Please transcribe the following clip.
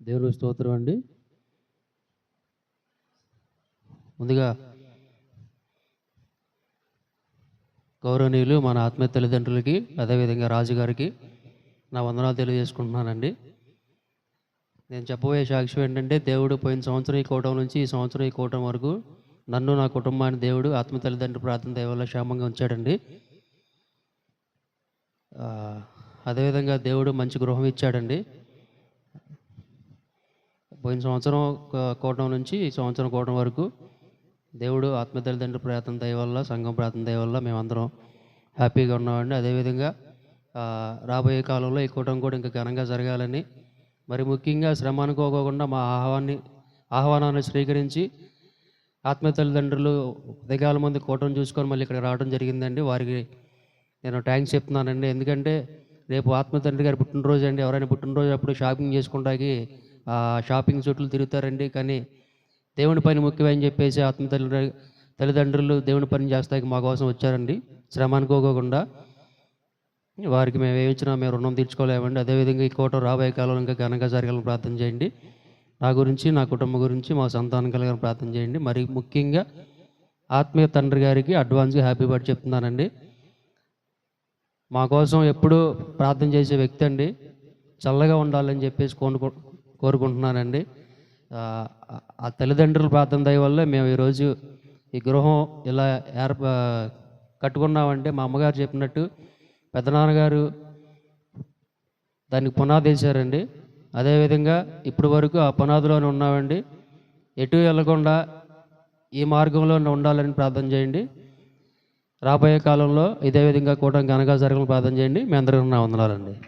దేవుని స్తోత్రం అండి. ముందుగా గౌరవనీయులు మన ఆత్మీయ తల్లిదండ్రులకి అదేవిధంగా రాజుగారికి నా వందనాలు తెలియజేసుకుంటున్నానండి. నేను చెప్పబోయే సాక్ష్యం ఏంటంటే దేవుడు పోయిన సంవత్సరం ఈ కూటం నుంచి ఈ సంవత్సరం ఈ కూటం వరకు నన్ను నా కుటుంబాన్ని దేవుడు ఆత్మ తల్లిదండ్రుల ప్రార్థన దయవల్ల క్షేమంగా ఉంచాడండి. అదేవిధంగా దేవుడు మంచి గృహం ఇచ్చాడండి. పోయిన సంవత్సరం కూటం నుంచి ఈ సంవత్సరం కూటం వరకు దేవుడు ఆత్మ తల్లిదండ్రుల ప్రార్థన దయ వల్ల సంఘం ప్రార్థన దయ వల్ల మేమందరం హ్యాపీగా ఉన్నామండి. అదేవిధంగా రాబోయే కాలంలో ఈ కూటం కూడా ఇంకా ఘనంగా జరగాలని మరి ముఖ్యంగా శ్రమ అనుకోకుండా మా ఆహ్వాన్ని ఆహ్వానాన్ని స్వీకరించి ఆత్మీయ తల్లిదండ్రులు ఉదయకాల మంది కూటం చూసుకొని మళ్ళీ ఇక్కడ రావడం జరిగిందండి. వారికి నేను థ్యాంక్స్ చెప్తున్నానండి. ఎందుకంటే రేపు ఆత్మతండ్రి గారి పుట్టినరోజు అండి. ఎవరైనా పుట్టినరోజు అప్పుడు షాపింగ్ చేసుకుంటాకి షాపింగ్ చోట్లు తిరుగుతారండి. కానీ దేవుని పని ముఖ్యమని చెప్పేసి ఆత్మ తల్లి తల్లిదండ్రులు దేవుని పని చేస్తాకి మా కోసం వచ్చారండి. శ్రమ అనుకోకుండా వారికి మేము ఏమి మేము రుణం తీర్చుకోలేమండి. అదేవిధంగా ఈ కోట రాబోయే కాలంలో ఇంకా ఘనంగా జరగాలని ప్రార్థన చేయండి. నా గురించి నా కుటుంబం గురించి మా సంతానం కలగాలని ప్రార్థన చేయండి. మరి ముఖ్యంగా ఆత్మీయ తండ్రి గారికి అడ్వాన్స్గా హ్యాపీ బర్త్ చెప్తున్నానండి. మా కోసం ఎప్పుడూ ప్రార్థన చేసే వ్యక్తి అండి. చల్లగా ఉండాలని చెప్పేసి కోరుకు కోరుకుంటున్నానండి. ఆ, తల్లిదండ్రుల ప్రార్థన దయ వల్ల మేము ఈరోజు ఈ గృహం ఇలా ఏర్ప కట్టుకున్నామంటే మా అమ్మగారు చెప్పినట్టు పెద్దనాన్నగారు దానికి పునాది వేశారండి. అదేవిధంగా ఇప్పటి వరకు ఆ పునాదిలోనే ఉన్నామండి. ఎటు వెళ్ళకుండా ఈ మార్గంలో ఉండాలని ప్రార్థన చేయండి. రాబోయే కాలంలో ఇదే విధంగా కూడా ఘనంగా జరగాలని ప్రార్థన చేయండి. మీ అందరికీ నా వందనాలండి.